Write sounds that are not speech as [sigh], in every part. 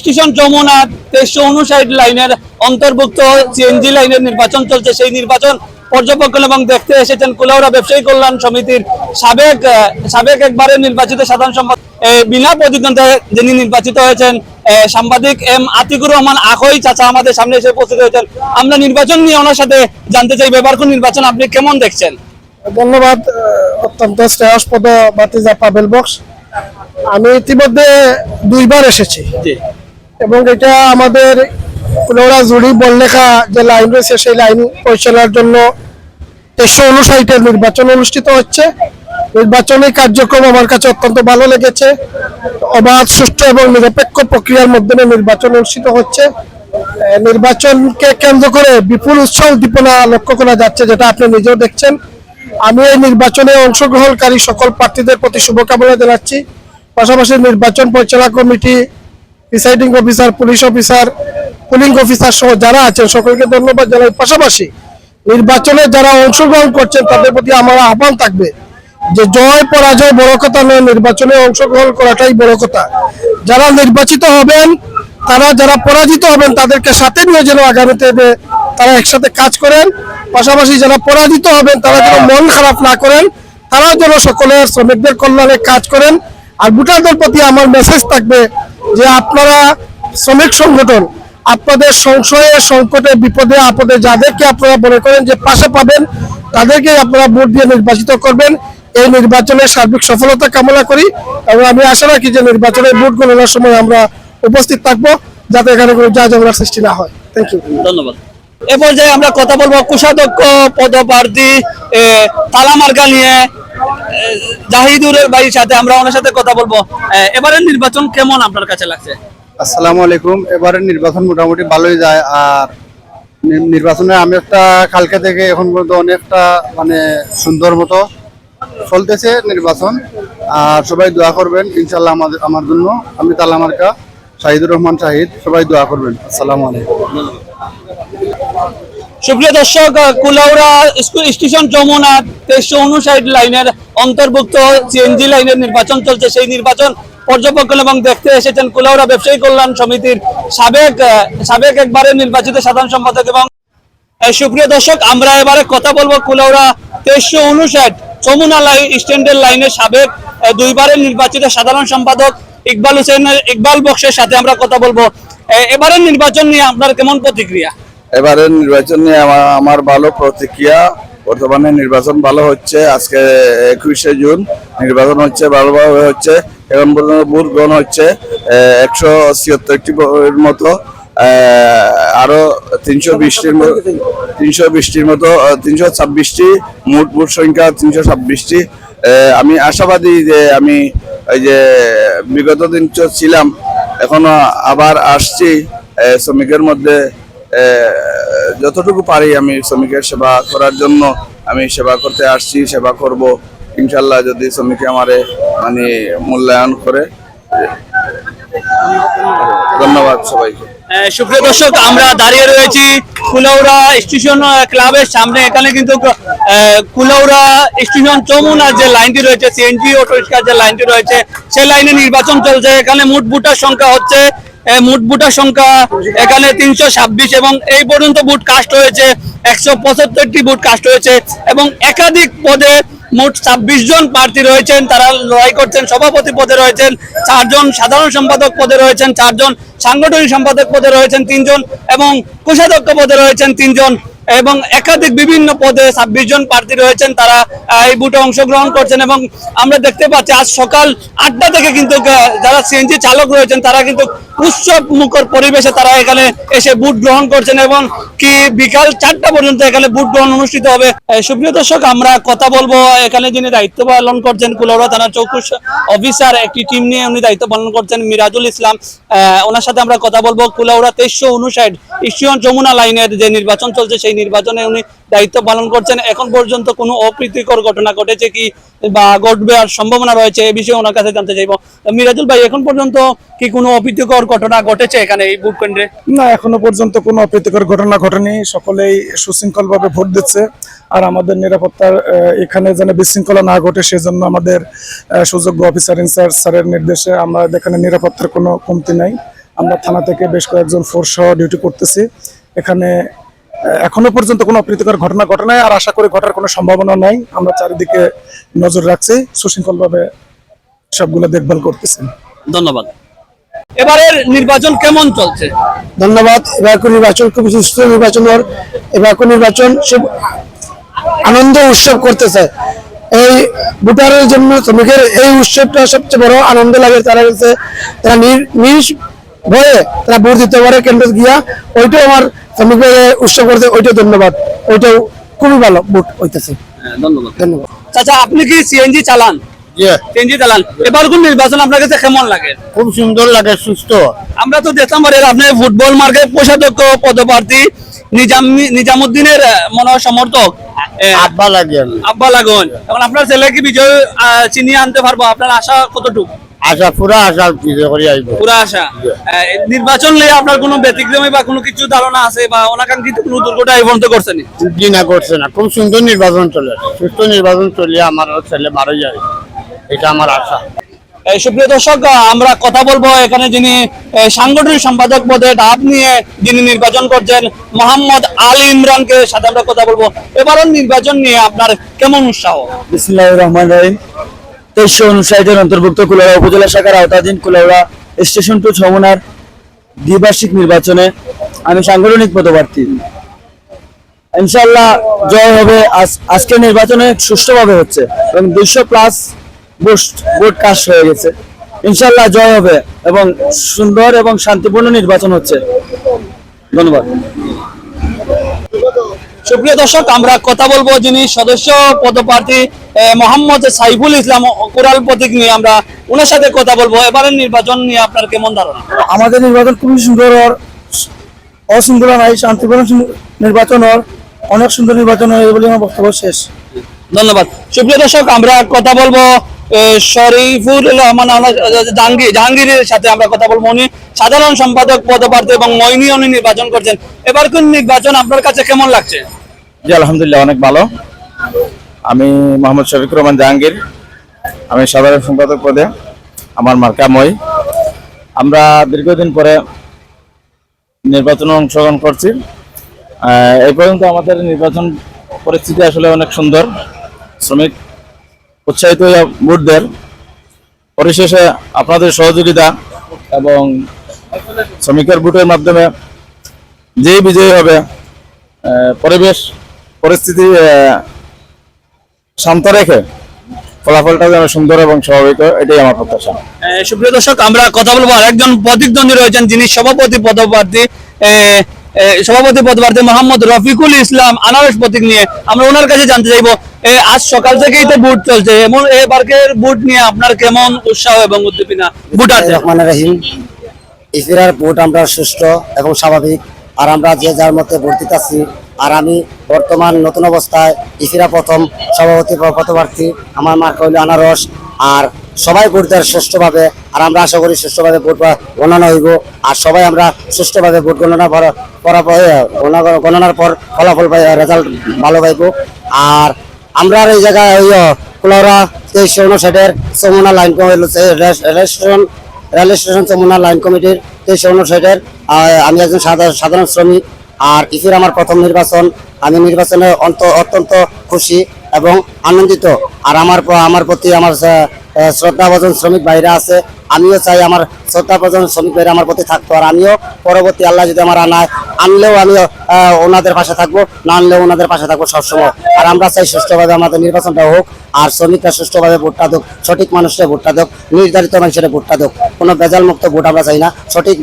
Station Jamuna তেইশশো উনষাট লাইনের অন্তর্ভুক্ত সিএনজি লাইনের নির্বাচন চলছে। সেই নির্বাচন পর্যবেক্ষণ এবং দেখতে এসেছেন কুলাউড়া ব্যবসায়ী কল্যাণ সমিতির সাবেক সাবেক একবারে নির্বাচিত সাধারণ সম্পাদক বিনা প্রতিদ্বন্দ্বে যিনি নির্বাচিত হয়েছেন সাংবাদিক এম আতিকুর রহমান আখই চাচা আমাদের সামনে এসে উপস্থিত হয়েছেন। আমরা নির্বাচন নিয়ে ওনার সাথে জানতে চাই ব্যাপারকুন নির্বাচন আপনি কেমন দেখছেন? ধন্যবাদ অত্যন্ত শ্রেয়াসপদ বাতিজা পাবেল বক্স। আমি ইতিমধ্যে দুইবার এসেছি। এবং এটা আমাদের কুলৌড়া জুড়ি বললেখা যে লাইন রয়েছে সেই লাইন পরিচালনার জন্য তেইশশো উনষাটের নির্বাচন অনুষ্ঠিত হচ্ছে। নির্বাচনী কার্যক্রম আমার কাছে অত্যন্ত ভালো লেগেছে। অবাধ সুষ্ঠু এবং নিরপেক্ষ প্রক্রিয়ার মাধ্যমে নির্বাচন অনুষ্ঠিত হচ্ছে। নির্বাচনকে কেন্দ্র করে বিপুল উৎসাহ উদ্দীপনা লক্ষ্য করা যাচ্ছে যেটা আপনি নিজেও দেখছেন। আমি এই নির্বাচনে অংশগ্রহণকারী সকল প্রার্থীদের প্রতি শুভকামনা জানাচ্ছি। পাশাপাশি নির্বাচন পরিচালনা committee presiding officer police officer polling officer সহ যারা আছেন, সকলকে ধন্যবাদ জানাই। পাশাপাশি নির্বাচনে যারা অংশগ্রহণ করছেন, তাদের প্রতি আমার আহ্বান থাকবে যে জয়, পরাজয় বড় কথা নয়, নির্বাচনে অংশগ্রহণ করাটাই বড় কথা যারা নির্বাচিত হবেন, তারা যারা পরাজিত হবেন, তাদেরকে সাথে নিয়ে যেন আগামীতে তারা একসাথে কাজ করেন। পাশাপাশি যারা পরাজিত হবেন, তারা যেন মন খারাপ না করেন তারাও যেন সকলের শ্রমিকদের কল্যাণে কাজ করেন। আর ভোটারদের প্রতি আমার মেসেজ থাকবে যে আপনারা শ্রমিক সংগঠন আপনাদের সংশয়ে সংকটে বিপদে আপদে যাদেরকে আপনারা মনে করেন যে পাশে পাবেন তাদেরকে আপনারা ভোট দিয়ে নির্বাচিত করবেন। এই নির্বাচনের সার্বিক সফলতা কামনা করি এবং আমি আশা রাখি যে নির্বাচনে ভোট গণনার সময় আমরা উপস্থিত থাকব যাতে এখানে কোনো যা ঝগড়ার সৃষ্টি না হয়। থ্যাংক ইউ ধন্যবাদ। এ পর্যায়ে আমরা কথা বলব কোষাধ্যক্ষ পদপ্রার্থী এ, তালামার্কা নিয়ে জাহিদুরের বাড়ির সাথে আমরা ওনার সাথে কথা বলব। এবারের নির্বাচন কেমন আপনার কাছে লাগছে? আসসালামু আলাইকুম। এবারের নির্বাচন মোটামুটি ভালোই যায়, আর নির্বাচনে আমি একটা কালকে থেকে এখন পর্যন্ত অনেকটা মানে সুন্দর মতো চলতেছে নির্বাচন, আর সবাই দোয়া করবেন ইনশাল্লাহ আমাদের, আমার জন্য। আমি তালামার্কা শাহিদুর রহমান শাহিদ, সবাই দোয়া করবেন। আসসালামু আলাইকুম। সুপ্রিয় দর্শক কুলাউড়া স্টেশন যমুনা তেইশশো উনষাট লাইনের অন্তর্ভুক্ত সিএনজি লাইনের নির্বাচন চলছে। সেই নির্বাচন পর্যবেক্ষণ এবং দেখতে এসেছেন কুলাউড়া ব্যবসায়ী কল্যাণ সমিতির সাবেক সাবেক একবারে নির্বাচিত সাধারণ সম্পাদক এবং সুপ্রিয় দর্শক, আমরা এবারে কথা বলব কুলাউড়া তেইশশো উনষাট যমুনা লাইন স্ট্যান্ডের লাইনের সাবেক দুইবারের নির্বাচিত সাধারণ সম্পাদক ইকবাল হোসেনের ইকবাল বক্সের সাথে আমরা কথা বলব। এবারের নির্বাচন নিয়ে আপনার কেমন প্রতিক্রিয়া? এবারে নির্বাচন নিয়ে আমার আমার ভালো প্রতিক্রিয়া। বর্তমানে নির্বাচন ভালো হচ্ছে, আজকে একুশে জুন। নির্বাচন হচ্ছে, ভালোভাবে হচ্ছে। এখন পর্যন্ত ভোট গ্রহণ হচ্ছে একশো ছিয়াত্তরটি মতো। আরও তিনশো বিশটির তিনশো বিশটির মতো তিনশো ছাব্বিশটি, মোট ভোট সংখ্যা তিনশো ছাব্বিশটি। আমি আশাবাদী যে আমি ওই যে বিগত দিন ছিলাম, এখনও আবার আসছি শ্রমিকের মধ্যে যতটুকু পারি আমি শ্রমিকের সেবা করার জন্য আমি সেবা করতে আসছি, সেবা করব। ইনশাল্লাহ যদি শ্রমিকে আমারে মানে মূল্যায়ন করে, ধন্যবাদ সবাইকে। সুপ্রিয় দর্শক, আমরা দাঁড়িয়ে রয়েছি কুলাউড়া স্টেশন ক্লাবের সামনে। এখানে কিন্তু কুলাউড়া স্টেশন চমুনার যে লাইনটি রয়েছে সিএনজি অটো রিক্সার যে লাইনটি রয়েছে সেই লাইনে নির্বাচন চলছে। এখানে মোট বুটার সংখ্যা হচ্ছে মোট বুটার সংখ্যা এখানে তিনশো ছাব্বিশ এবং এই পর্যন্ত বুট কাস্ট হয়েছে, একশো পঁচাত্তরটি বুট কাস্ট হয়েছে এবং একাধিক পদে মোট ছাব্বিশ জন প্রার্থী রয়েছেন, তারা লড়াই করছেন, সভাপতি পদে রয়েছেন, চারজন সাধারণ সম্পাদক পদে রয়েছেন, চারজন সাংগঠনিক সম্পাদক পদে রয়েছেন তিনজন এবং কোষাধ্যক্ষ পদে রয়েছেন তিনজন। এবং একাধিক বিভিন্ন পদে ছাব্বিশ জন প্রার্থী রয়েছেন, তারা এই বুটে অংশগ্রহণ করছেন এবং আমরা দেখতে পাচ্ছি আজ সকাল আটটা থেকে কিন্তু যারা সিএনজি চালক রয়েছেন, তারা কিন্তু উৎসব মুখর পরিবেশে তারা এখানে এসে বুট গ্রহণ করছেন এবং কি বিকাল চারটা পর্যন্ত এখানে বুট গ্রহণ অনুষ্ঠিত হবে। সুপ্রিয় দর্শক, আমরা কথা বলব, এখানে যিনি দায়িত্ব পালন করছেন, কুলাউড়া থানার চৌকুশ অফিসার, একটি টিম নিয়ে উনি দায়িত্ব পালন করছেন, মিরাজুল ইসলাম। ওনার সাথে আমরা কথা বলব, কুলাউড়া তেইশশো উনষাট ইস্টিয়ন যমুনা লাইনের যে নির্বাচন চলছে, সেই নির্বাচনে উনি দায়িত্ব পালন করছেন। এখন পর্যন্ত কোনো অপ্রীতিকর ঘটনা ঘটেছে কি বা ঘটবে আর সম্ভাবনা রয়েছে এই বিষয়ে ওনার কাছে জানতে চাইব। মিরাজুল ভাই, এখন পর্যন্ত কি কোনো অপ্রীতিকর ঘটনা ঘটেছে এখানে এই ভোট কেন্দ্রে না, এখনও পর্যন্ত কোনো অপ্রীতিকর ঘটনা ঘটেনি। সকলেই সুশৃঙ্খল ভাবে ভোট দিচ্ছে আর আমাদের নিরাপত্তার এখানে যেন বিশৃঙ্খলা না ঘটে সেজন্য আমাদের সুযোগ্য অফিসার ইনচার্জ স্যারের নির্দেশে আমরা এখানে নিরাপত্তার কোনো কমতি নাই। আমরা থানা থেকে বেশ কয়েকজন ফোর্স সহ ডিউটি করতেছি। এখানে এখনও পর্যন্ত কোনো অপ্রীতিকর ঘটনা ঘটে নাই আর আশা করি ঘটার কোনো সম্ভাবনা নাই। আমরা চারিদিকে নজর রাখছি সুশৃঙ্খলভাবে সবগুলো দেখভাল করতেছি। ধন্যবাদ। এবারের নির্বাচন কেমন চলছে? ধন্যবাদ। এবারকার নির্বাচন খুব সুস্থ নির্বাচন হওয়ার এবারকার নির্বাচন সব আনন্দ উৎসব করতেছে। এই ভোটারের জন্য শ্রমিকের এই উৎসবটা সবচেয়ে বড় আনন্দ লাগে তারা কাছে তারা নির- নিজ ভয়ে তারা ভোট দিতে পারে কেন্দ্রে গিয়া ওইটাও আমার শ্রমিকের উৎসব করতে ওইটাও ধন্যবাদ। ওইটাও খুবই ভালো ভোট হইতেছে। হ্যাঁ, ধন্যবাদ। ধন্যবাদ। চাচা আপনি কি সিএনজি চালান? সিএনজি চালান। এবার কোন নির্বাচন আপনার কাছে কেমন লাগে? খুব সুন্দর লাগে সুস্থ। আমরা তো দেখলাম পারে আপনি ফুটবল মার্কেট কোষাধ্যক্ষ পদপ্রার্থী নিজাম নিজামুদ্দিনের মনে হয় সমর্থক আব্বা লাগে আব্বা লাগুন। এখন আপনার ছেলে কি বিজয় চিনিয়ে আনতে পারব আপনার আশা কতটুকু? আশা পুরা আশা করে আইব পুরা আশা। নির্বাচন নিয়ে আপনার কোনো ব্যতিক্রমী বা কোনো কিছু ধারণা আছে বা অনাকাঙ্ক্ষিত কোনো দুর্ঘটনা এই পর্যন্ত করছেন জি না করছে না। খুব সুন্দর নির্বাচন চলে। সুস্থ নির্বাচন চলে আমার ছেলে বারো যায়। এটা আমার আশা। সুপ্রিয় দর্শক আমরা কথা বলব এখানে যিনি সাংগঠনিক সম্পাদক পদে ডাব নিয়ে যিনি নির্বাচন করছেন মোহাম্মদ আলী ইমরানকে সাথে আমরা কথা বলব। এবারও নির্বাচন নিয়ে আপনার কেমন উৎসাহ? বিসমিল্লাহ রহমান রহিম। তেইশশো উনষাটের অন্তর্ভুক্ত কুলাউড়া উপজেলা শাখার আওতাধীন কুলাউড়া স্টেশন টু ছমনার দ্বিবার্ষিক নির্বাচনে আমি সাংগঠনিক পদপ্রার্থী। ইনশাল্লাহ জয় হবে আজ- আজকের নির্বাচনে সুষ্ঠুভাবে হচ্ছে এবং দুইশো প্লাস ভোট কাস্ট হয়ে গেছে। ইনশাল্লাহ জয় হবে এবং সুন্দর এবং শান্তিপূর্ণ নির্বাচন হচ্ছে। ধন্যবাদ। সুপ্রিয় দর্শক আমরা কথা বলব যিনি সদস্য পদপ্রার্থী মোহাম্মদ সাইফুল ইসলাম কোরাল প্রতীক নিয়ে আমরা ওনার সাথে কথা বলব। এবারের নির্বাচন নিয়ে আপনার কেমন ধারণা? আমাদের নির্বাচন খুবই সুন্দর অশৃঙ্খলা নাই শান্তিপূর্ণ নির্বাচন অনেক সুন্দর নির্বাচন হয় বলে আমার বক্তব্য শেষ। ধন্যবাদ। সুপ্রিয় দর্শক আমরা কথা বলব শরীফুর রহমান জাহাঙ্গীর জাহাঙ্গীরের সাথে আমরা কথা বলব। উনি সাধারণ সম্পাদক পদপ্রার্থী এবং মইনি উনি নির্বাচন করছেন। এবার কোন নির্বাচন আপনার কাছে কেমন লাগছে? জি, আলহামদুলিল্লাহ, অনেক ভালো। আমি মোহাম্মদ শফিক রহমান জাহাঙ্গীর। আমি সাধারণ সম্পাদক পদে। আমার মার্কা মই। আমরা দীর্ঘদিন পরে নির্বাচনে অংশগ্রহণ করছি। এই পর্যন্ত আমাদের নির্বাচন পরিস্থিতি আসলে অনেক সুন্দর। শ্রমিক উৎসাহিত ভোট দেন পরিশেষে আপনাদের সহযোগিতা এবং শ্রমিকের ভোটের মাধ্যমে যেই বিজয়ী হবে পরিবেশ পরিস্থিতি শান্ত রেখে ফলাফলটা যেন সুন্দর এবং স্বাভাবিক হয় এটাই আমার প্রত্যাশা। সুপ্রিয় দর্শক আমরা কথা বলব আরেকজন প্রতিদ্বন্দ্বী রয়েছেন যিনি সভাপতি পদপ্রার্থী সভাপতি পদপ্রার্থী মোহাম্মদ রফিকুল ইসলাম আনারস প্রতীক নিয়ে আমরা ওনার কাছে জানতে চাইব আজ সকাল থেকেই তো বুট চলছে এমন এবারকের বুট নিয়ে আপনার কেমন উৎসাহ এবং উদ্দীপনা? বুট আছে। রহমান রহিম ইফিরার ভোট আমরা সুষ্ঠু এবং স্বাভাবিক আর আমরা যে যার মধ্যে ভোট দিতেছি আর আমি বর্তমান নতুন অবস্থায় ইফিরা প্রথম সভাপতি প- পদপ্রার্থী। আমার মার্কা হইল আনারস। আর সবাই ভোট দেয় সুষ্ঠুভাবে, আর আমরা আশা করি সুষ্ঠুভাবে ভোট গণনা হইব। আর সবাই আমরা সুষ্ঠুভাবে ভোট গণনা করা- গণনার পর ফলাফল পাই রেজাল্ট ভালো পাইব। আর আমরা এই জায়গায় ওই কুলাউড়া তেইশশো উনষাটের সমুনা লাইন রেস্টুরেন্ট রেল স্টেশন চমুনা লাইন কমিটির তেইশশো উনষাটের আমি একজন সাধারণ শ্রমিক। আর ইফির আমার প্রথম নির্বাচন। আমি নির্বাচনে অন্ত- অত্যন্ত খুশি এবং আনন্দিত। আর আমার আমার প্রতি আমার শ্রদ্ধাভজন শ্রমিক ভাইরা আছে, আমিও চাই আমার শ্রদ্ধাভজন শ্রমিক ভাইরা আমার প্রতি থাকতো। আর আমিও পরবর্তী আল্লাহ যদি আমার আনায়, আনলেও আমি ওনাদের পাশে থাকব, না আনলেও ওনাদের পাশে থাকব সবসময়। আর আমরা চাই সুষ্ঠুভাবে আমাদের নির্বাচনটা হোক, আর শ্রমিকরা সুষ্ঠুভাবে ভোটটা দেখ সঠিক মানুষের ভোটটা দেখ নির্ধারিত মানুষের ভোটটা দেখ কোনো ভেজাল মুক্ত ভোট আমরা চাই না, সঠিক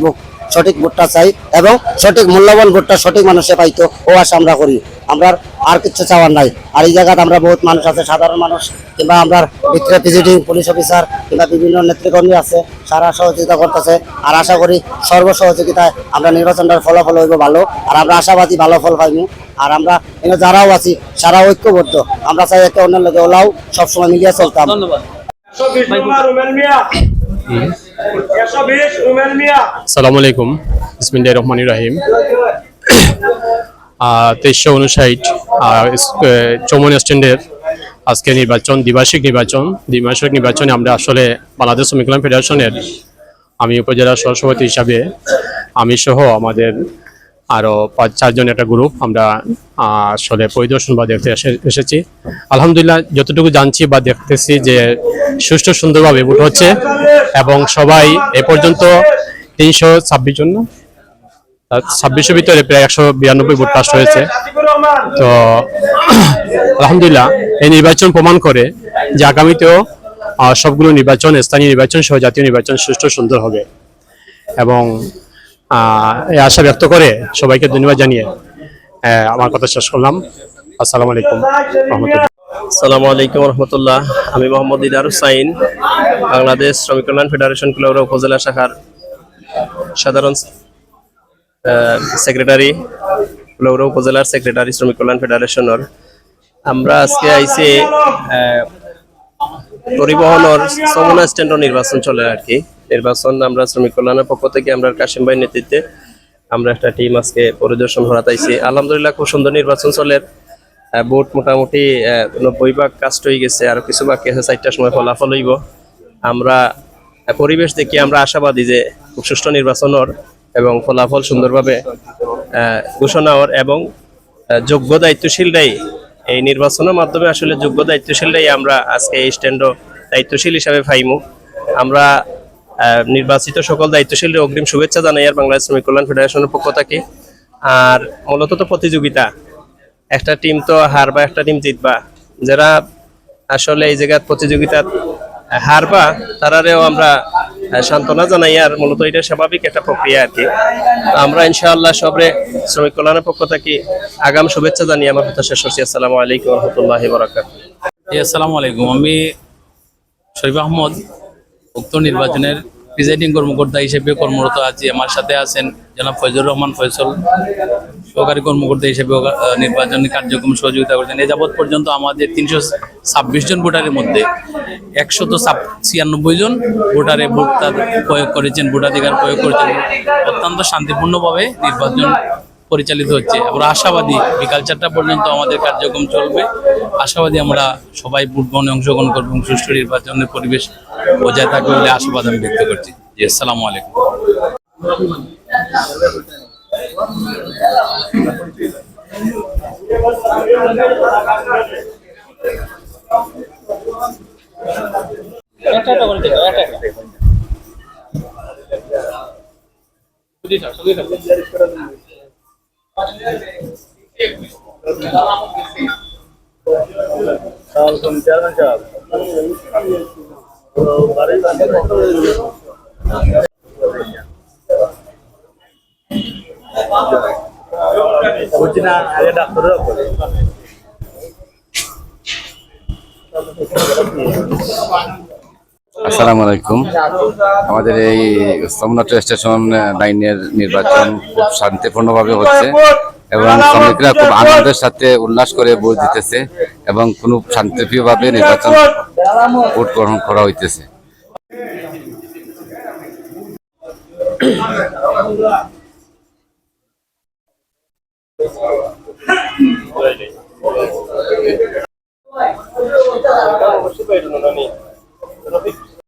সঠিক ভোটটা চাই এবং সঠিক মূল্যবান ভোটটা সঠিক মানুষে পাইতো ও আশা আমরা করি। আমরা আর কিছু চাওয়ার নাই। আর এই জায়গাতে আমরা বহুত মানুষ আছে সাধারণ মানুষ কিংবা আমরা ভিতরে ভিজিটিং পুলিশ অফিসার কিংবা বিভিন্ন নেতৃকর্মী আছে সারা সহযোগিতা করতেছে। আর আশা করি সর্ব সহযোগিতায় আমরা নির্বাচনটার ফলাফল হইব ভালো আর আমরা আশাবাদী ভালো ফল পাইনি আর আমরা এখানে যারাও আছি সারা ঐক্যবদ্ধ। আমরা চাই একে অন্যের লোকে ওলাও সবসময় মিলিয়ে চলতাম। ধন্যবাদ। সালামু আলাইকুম। বিসমিল্লাহির রহমান রাহিম। [coughs] তেইশশো উনষাট চৌমন স্ট্যান্ডের আজকে নির্বাচন, দ্বিবার্ষিক নির্বাচন দ্বিবার্ষিক নির্বাচনে আমরা আসলে বাংলাদেশ শ্রমিক ফেডারেশনের আমি উপজেলা সহসভাপতি হিসাবে আমি সহ আমাদের আরও পাঁচ চারজন একটা গ্রুপ আমরা আসলে পরিদর্শন বা দেখতে এসে- এসেছি। আলহামদুলিল্লাহ, যতটুকু জানছি বা দেখতেছি যে সুষ্ঠু সুন্দরভাবে ভোট হচ্ছে এবং সবাই এ পর্যন্ত তিনশো ছাব্বিশ জন? ছাব্বিশের ভিতরে প্রায় একশো বিরানব্বই ভোট পাস হয়েছে। তো, আলহামদুলিল্লাহ, এই নির্বাচন প্রমাণ করে যে আগামীতেও সবগুলো নির্বাচন, স্থানীয় নির্বাচন সহ জাতীয় নির্বাচন সুষ্ঠু সুন্দর হবে। এবং এই আশা ব্যক্ত করে সবাইকে ধন্যবাদ জানিয়ে আমার কথা শেষ করলাম। আসসালামু আলাইকুম রহমতুল্লাহ। সালামু আলাইকুম রহমতুল্লাহ। আমি মোহাম্মদ ইদার হুসাইন, বাংলাদেশ শ্রমিক কল্যাণ ফেডারেশন কুলাউড়া উপজেলা শাখার সাধারণ সেক্রেটারি, কুলাউড়া উপজেলার সেক্রেটারি শ্রমিক কল্যাণ ফেডারেশনের। আমরা আজকে আইসি পরিবহনের সমনা স্ট্যান্ড নির্বাচন চলে আর কি। নির্বাচন আমরা শ্রমিক কল্যাণের পক্ষ থেকে আমরা কাশিম ভাই নেতৃত্বে আমরা একটা টিম আজকে পরিদর্শন হরাতাইছি আলহামদুলিল্লাহ খুব সুন্দর নির্বাচন চলে। আহ, ভোট মোটামুটি নব্বই ভাগ কাস্ট হয়ে গেছে আর কিছু বাকি আছে চারটার সময় ফলাফল হইব। আমরা পরিবেশ দেখি আমরা আশাবাদী যে খুব সুষ্ঠু নির্বাচনের এবং ফলাফল সুন্দরভাবে ঘোষণা হওয়ার এবং যোগ্য দায়িত্বশীলরাই এই নির্বাচনের মাধ্যমে আসলে যোগ্য দায়িত্বশীলরাই আমরা আজকে এই স্ট্যান্ড দায়িত্বশীল হিসাবে পাইমু। আমরা নির্বাচিত সকল দায়িত্বশীলদের অগ্রিম শুভেচ্ছা জানাই আর বাংলাদেশ শ্রমিক কল্যাণ ফেডারেশনের পক্ষ থেকে। আর মূলত তো প্রতিযোগিতা, একটা টিম তো হারবা, একটা টিম জিতবা। যারা আসলে এই জায়গার প্রতিযোগিতাত হারবা, তারারেও আমরা সান্ত্বনা জানাই আর মূলত এটা স্বাভাবিক একটা প্রক্রিয়া আর কি। আমরা ইনশাআল্লাহ সবরে শ্রমিক কল্যাণের পক্ষ থেকে আগাম শুভেচ্ছা জানিয়ে আমার কথা শেষ করছি। আসসালামু আলাইকুম রহমতুল্লাহ বরাকাত আসসালামু আলাইকুম। আমি শরীফ আহমদ উক্ত নির্বাচনের প্রিজাইডিং কর্মকর্তা হিসেবে কর্মরত আছি, আমার সাথে আছেন জনাব ফয়জুর রহমান ফয়সল, সহকারী কর্মকর্তা হিসেবে নির্বাচনী কার্যক্রম সহযোগিতা করছেন। এ যাবৎ পর্যন্ত আমাদের তিনশো ছাব্বিশ জন ভোটারের মধ্যে একশত ছিয়ানব্বই জন ভোটারে ভোট প্রয়োগ করেছেন, ভোটাধিকার প্রয়োগ করেছেন। অত্যন্ত শান্তিপূর্ণভাবে নির্বাচন পরিচালিত হচ্ছে। আমরা আশাবাদী বিকাল চারটা পর্যন্ত আমাদের কার্যক্রম চলবে। আশাবাদী আমরা সবাই ভোট গ্রহণে অংশগ্রহণ করব এবং সুষ্ঠু নির্বাচনের পরিবেশ বজায় থাকবে বলে আশাবাদ আমি ব্যক্ত করছি। জি, আসসালামু আলাইকুম। langsung jalan jam Bucina ada dak berok. Terima kasih. আসসালামু আলাইকুম। আমাদের এই সোমনাথ স্টেশন লাইনের নির্বাচন খুব শান্তিপূর্ণভাবে হচ্ছে এবং শ্রমিকরা খুব আনন্দের সাথে উল্লাস করে ভোট দিতেছে এবং কোনো শান্তিপ্রিয়ভাবে নির্বাচন ভোট গ্রহণ করা হইতেছে।